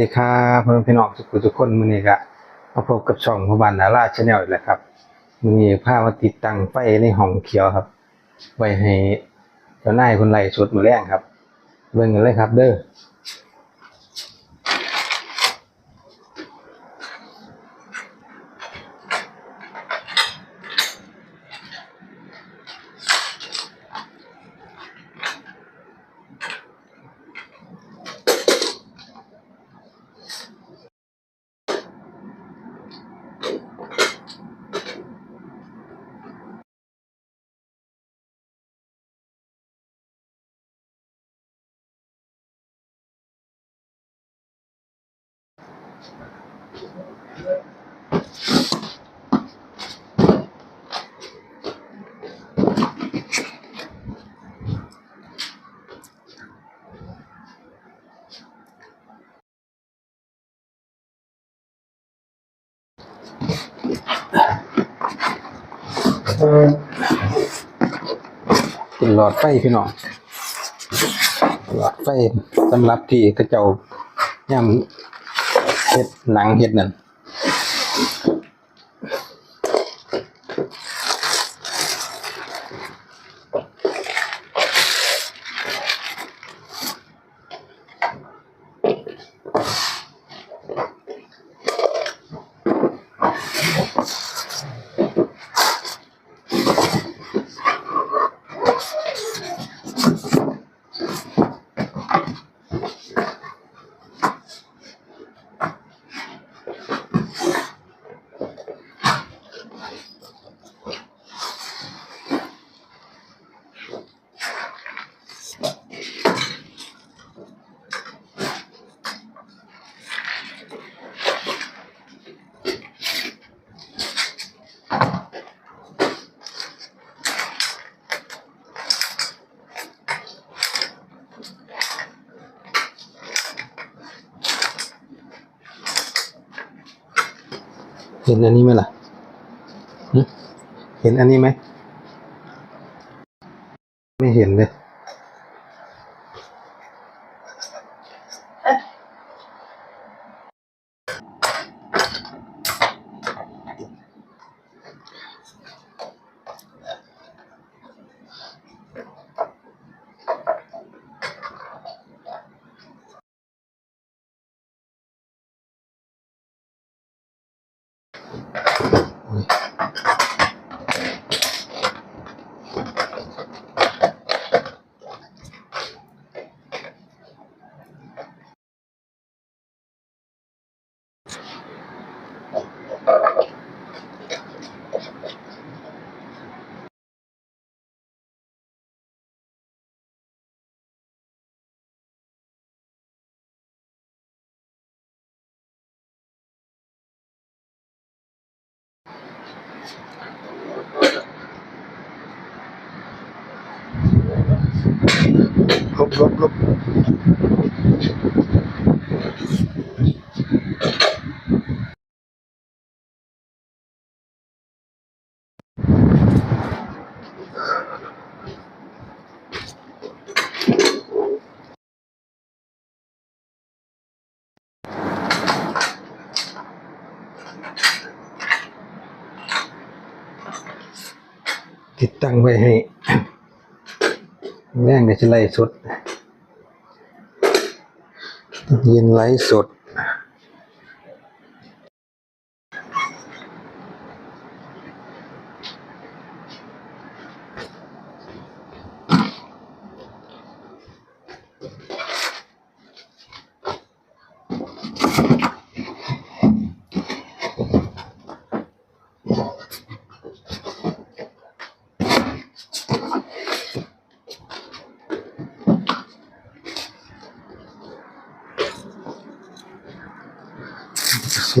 ดีครับเพื่อนพี่น้องทุกคนทุกคนมือนี้ก็มาพบกับช่องพบันดาราชแนลอีกแล้วครับมือนี้พามาติดตั้งไฟในห้องเขียวครับ ไว้ให้เจ้านายคนไร่ชุดมือแรงครับ เบิ่งกันเลยครับ เด้อ เป็นหลอดไฟพี่น้องหลอดไฟสำหรับที่กระเจ้าย่ำ เฮ็ดหนังเฮ็ดนั่น เห็นอันนี้ไหมล่ะ เห็นอันนี้ไหม ไม่เห็นเลย ลบลบลบติดตั้งไว้ให้ แม่งในจะไล่สด ยินไล่สด Qu'est-ce que?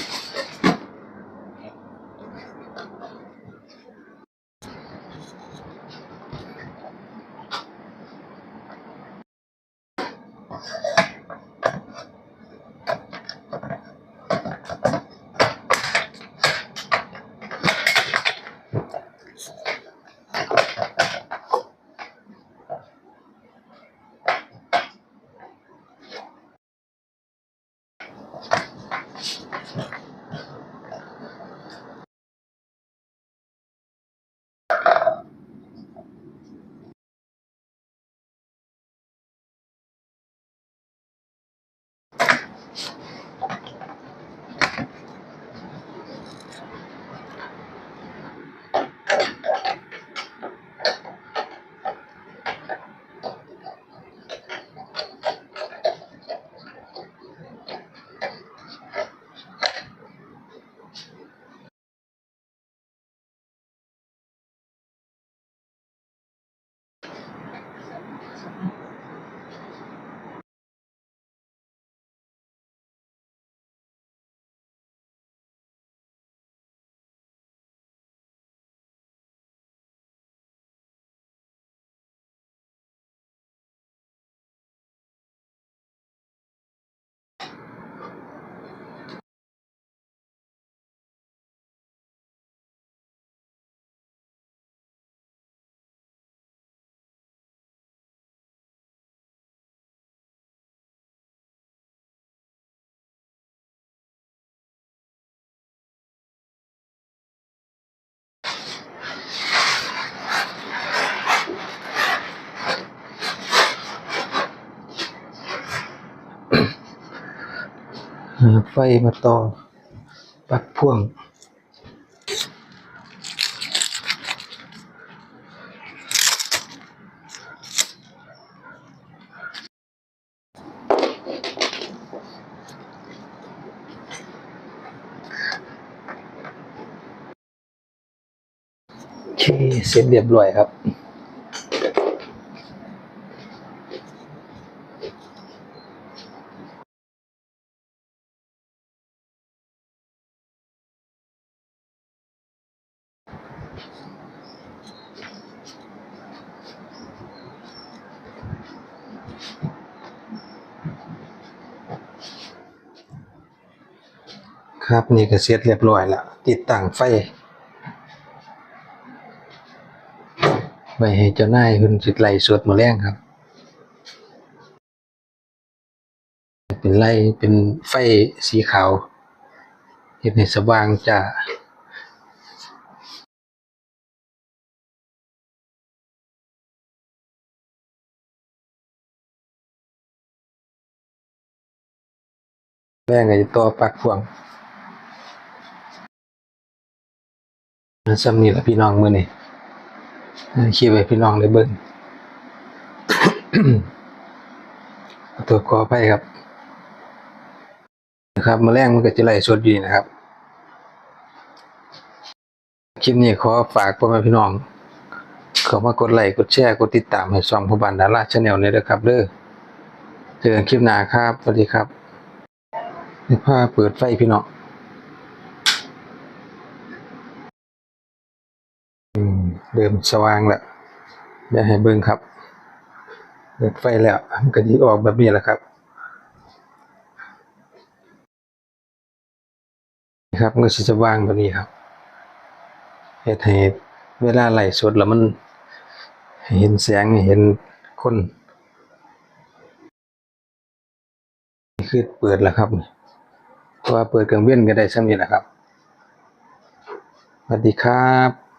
หาไฟมาต่อปลั๊กพ่วง โอเค เสร็จเรียบร้อยครับ ครับ นี่ก็เสร็จเรียบร้อยแล้วติดตั้งไฟไปให้เจ้านายคุณจิตไล่สวดมาแรงครับ เป็นไล่เป็นไฟสีขาวเห็นในสว่างจ้าแรงก็จะต่อปลักพ่วง ซ้ำนี่ละพี่น้องมือนี่คิดไว้พี่น้องเลยเบิ้งตัวขอไปครับนะครับมาแรงมันก็จะไล่สดอยู่นี่นะครับคลิปนี้ขอฝากพ่อแม่พี่น้องข้ามากดไลค์กดแชร์กดติดตามให้ช่องพบันดาราชาแนลเนี่ยด้วยครับเด้อเจอกันคลิปหน้าครับสวัสดีครับนี่ผ้าเปิดไฟพี่น้องอืม เริ่มสว่างแล้วเดี๋ยวให้เบิ่งครับเปิดไฟแล้วมันก็ดีออกแบบนี้แหละครับครับมันก็จะว่างแบบนี้ครับเฮ็ดให้เวลาไหลสดแล้วมันเห็นแสงเห็นคนคือเปิดแล้วครับเพราะว่าเปิดกลางเว้นก็ได้ซ้ำนี้แหละครับสวัสดีครับ